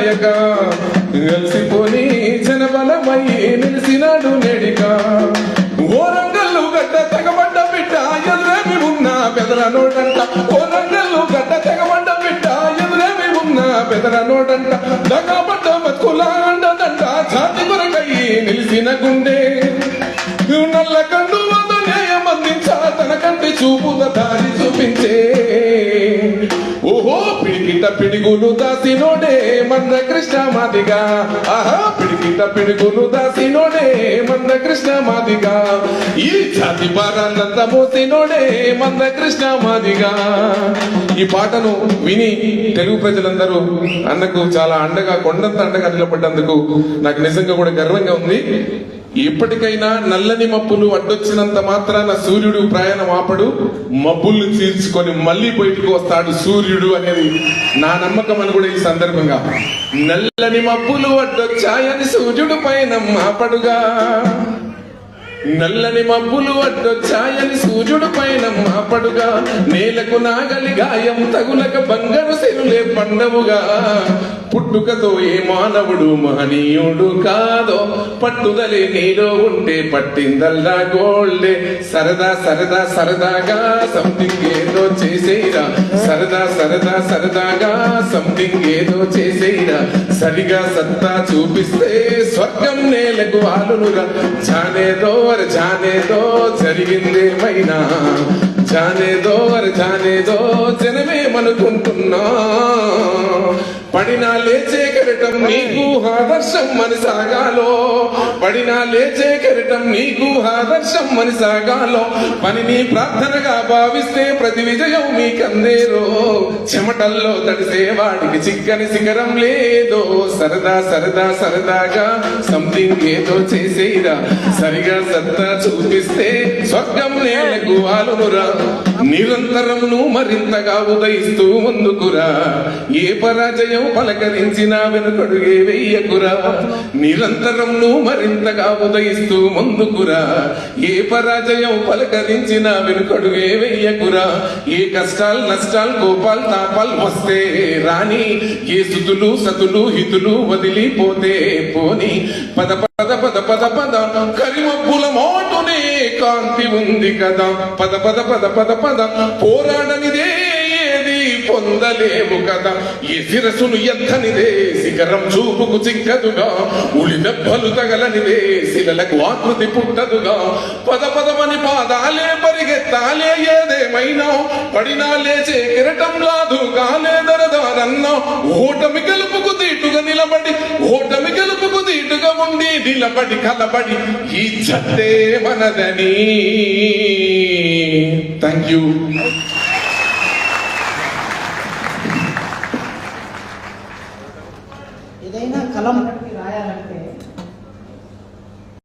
నాయక కలిసిపోని జనబలమై నిలిసినాడు నేడిక. ఓరంగల్లు గడ్డ తెగబడ్డ బిడ్డ ఎదురేమి ఉన్న పెదల నోటంట. ఓరంగల్లు గడ్డ తెగబడ్డ బిడ్డ ఎదురేమి ఉన్న పెదల నోటంట. దగ్గబడ్డ బతుకులాండదంట జాతి కొరకై నిలిసిన గుండె. నల్ల కండు వద్ద న్యాయం అందించా తన కంటి చూపుల దారి చూపించే. పిడికిట పిడిగులు దాసినోడే మంద కృష్ణ మాదిగా. ఆహా పిడికిట పిడిగులు దాసినోడే మంద కృష్ణ మాదిగా. ఈ జాతి భారాన్నంత మోసినోడే మంద కృష్ణ మాదిగా. ఈ పాటను విని తెలుగు ప్రజలందరూ అన్నకు చాలా అండగా కొండంత అండగా నిలబడ్డందుకు నాకు నిజంగా కూడా గర్వంగా ఉంది. ఎప్పటికైనా నల్లని మబ్బులు అడ్డొచ్చినంత మాత్రాన సూర్యుడు ప్రయాణం ఆపడు మబ్బుల్ని తీర్చుకొని మళ్ళీ బయటకు వస్తాడు సూర్యుడు అనేది నా నమ్మకం అని కూడా ఈ సందర్భంగా. నల్లని మబ్బులు అడ్డొచ్చాయని సూర్యుడు పైన మాపడుగా. నల్లని మబ్బులు అడ్డొచ్చాయని సూర్యుడు పైన మాపడుగా. నేలకు నాగలి గాయం తగులక బంగారు సెరులే పండవుగా. పుట్టుకతో ఏ మానవుడు మహనీయుడు కాదో పట్టుదలే నీలో ఉంటే పట్టిందల్లా గోల్డే. సరదా సరదా సరదాగా సంథింగ్ ఏదో చేసేరా సరదా సరదా సరదాగా సంథింగ్ ఏదో చేసేరా సరిగా సత్తా చూపిస్తే స్వర్గం నేలకు వాలునురా జానేదో అర జానేదో జరిగిందేమైనా జానేదో అర జానేదో జనమేమనుకుంటున్నా. పడినా లేచే కెరటం నీకు ఆదర్శం అని సాగాలో. పడినా లేచే కెరటం నీకు ఆదర్శం అని సాగాలో. పనిని ప్రార్థనగా భావిస్తే ప్రతి విజయం మీకందేరో చెమటల్లో తడిసే వాడికి చిక్కని శిఖరం లేదో. సరదా సరదా సరదాగా సంథింగ్ ఏదో చేసేరా సరిగా సత్తా చూపిస్తే స్వర్గం నేలకు వాలునురా నిరంతరం నువ్వు మరింతగా ఉదయిస్తూ ముందుకురా. ఏ పరాజయం పలకరించినా వెనుకడుగే వెయ్యకురా నిరంతరం నువ్వు మరింతగా ఉదయిస్తూ ముందుకురా ఏ పరాజయం పలకరించినా వెనుకడుగే వెయ్యకురా ఏ కష్టాలు నష్టాలు కోపాలు తాపాలు వస్తే రాని ఏ సుతులు సతులు హితులు వదిలిపోతే పోని. పద పద పద పద పద కరిమబ్బుల మోటునే కాంతి ఉంది కదా. పద పద పద పద పద పోరాడనిదే పొందలేము కదా ఈ శిరసును ఎత్తనిదే శిఖరం చూపుకు చిక్కదుగా. ఉలి దెబ్బలు తగలనిదే శిలలకు ఆకృతి పుట్టదుగా. పద పదమని పాదాలే పరిగెత్తాలే ఏదేమైనా. పడినా లేచే కిరటం లాదు కాలే దరదారన్నా. ఓటమి కలుపుకు దీటుగా నిలబడి ఓటమి కలుపుకు దీటుగా ఉండి నిలబడి కలబడి ఈ జట్టే మనదని. Thank you قلم